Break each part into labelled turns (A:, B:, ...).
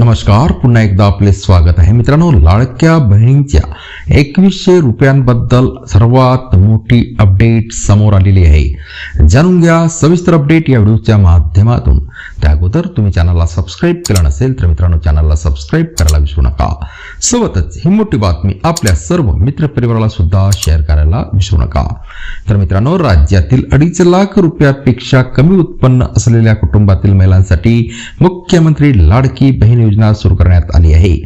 A: नमस्कार पुन्हा एकदा आपले स्वागत आहे. मित्रांनो लाडक्या बहिणींच्या एकवीसशे रुपयांबद्दल सर्वात मोठी अपडेट समोर आलेली आहे. जाणून घ्या सविस्तर अपडेट या व्हिडिओच्या माध्यमातून. त्या अगोदर तुम्ही चॅनलला सबस्क्राईब केलं नसेल तर मित्रांनो चॅनलला सबस्क्राईब करायला विसरू नका. सोबतच ही मोठी बातमी आपल्या सर्व मित्रपरिवाराला सुद्धा शेअर करायला विसरू नका. तर मित्रांनो राज्यातील अडीच लाख रुपयापेक्षा कमी उत्पन्न असलेल्या कुटुंबातील महिलांसाठी मुख्यमंत्री लाडकी बहिणी योजना सुरू करण्यात आली आहे.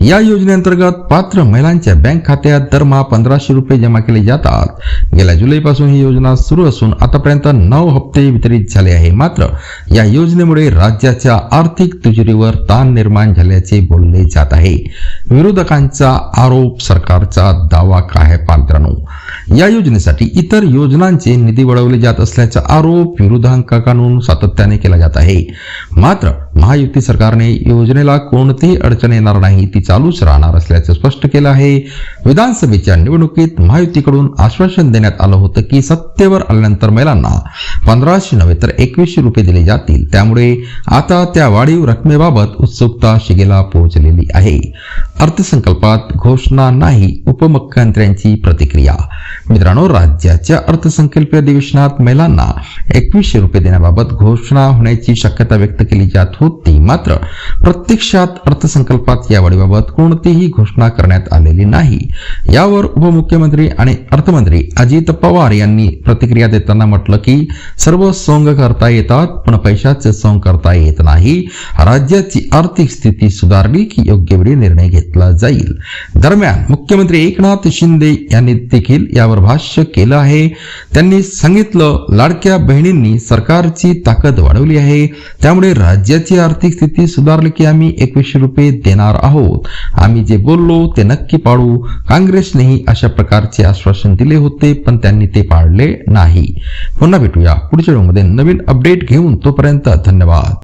A: या योजनेअंतर्गत पात्र महिलांच्या बँक खात्यात दरमहा पंधराशे रुपये जमा केले जातात. गेल्या जुलैपासून ही योजना सुरू असून आतापर्यंत नऊ हप्ते वितरित झाले आहे. मात्र या योजनेमुळे राज्याच्या आर्थिक तिजोरीवर ताण निर्माण झाल्याचे बोलले जात आहे. विरोधकांचा आरोप सरकारचा दावा काय पात्रांनो या योजनेसाठी इतर योजनांचे निधी वळवले जात असल्याचा आरोप विरोधकांकडून सातत्याने केला जात आहे. मात्र महायुती सरकारने योजनेला कोणतीही अडचण येणार नाही ती चालूच राहणार असल्याचं स्पष्ट केलं आहे. विधानसभेच्या निवडणुकीत महायुतीकडून आश्वासन देण्यात आलं होतं की सत्तेवर आल्यानंतर महिलांना पंधराशे नव्हे तर एकवीसशे रुपये दिले जातील. त्यामुळे आता त्या वाढीव रकमेबाबत उत्सुकता शिगेला पोहोचलेली आहे. अर्थसंकल्पात घोषणा नाही उपमुख्यमंत्र्यांची प्रतिक्रिया. मित्रांनो राज्याच्या अर्थसंकल्पीय अधिवेशनात महिलांना एकवीसशे रुपये देण्याबाबत घोषणा होण्याची शक्यता व्यक्त केली जात होती. होती. मात्र प्रत्यक्षात अर्थसंकल्पात या वाढीबाबत कोणतीही घोषणा करण्यात आलेली नाही. यावर उपमुख्यमंत्री आणि अर्थमंत्री अजित पवार यांनी प्रतिक्रिया देताना म्हटलं की सर्व सोंग करता येतात पण पैशाचे सोंग करता येत नाही. राज्याची आर्थिक स्थिती सुधारली की योग्य वेळी निर्णय घेतला जाईल. दरम्यान मुख्यमंत्री एकनाथ शिंदे यांनी देखील यावर भाष्य केलं आहे. त्यांनी सांगितलं लाडक्या बहिणींनी सरकारची ताकद वाढवली आहे. त्यामुळे राज्याची आर्थिक स्थिती सुधारली की आम्ही एकवीसशे रुपये देणार आहोत. आम्ही जे बोललो ते नक्की पाळू काँग्रेसनेही अशा प्रकारचे आश्वासन दिले होते पण त्यांनी ते पाळले नाही. पुन्हा भेटूया पुढच्या व्हिडिओमध्ये नवीन अपडेट घेऊन तोपर्यंत धन्यवाद.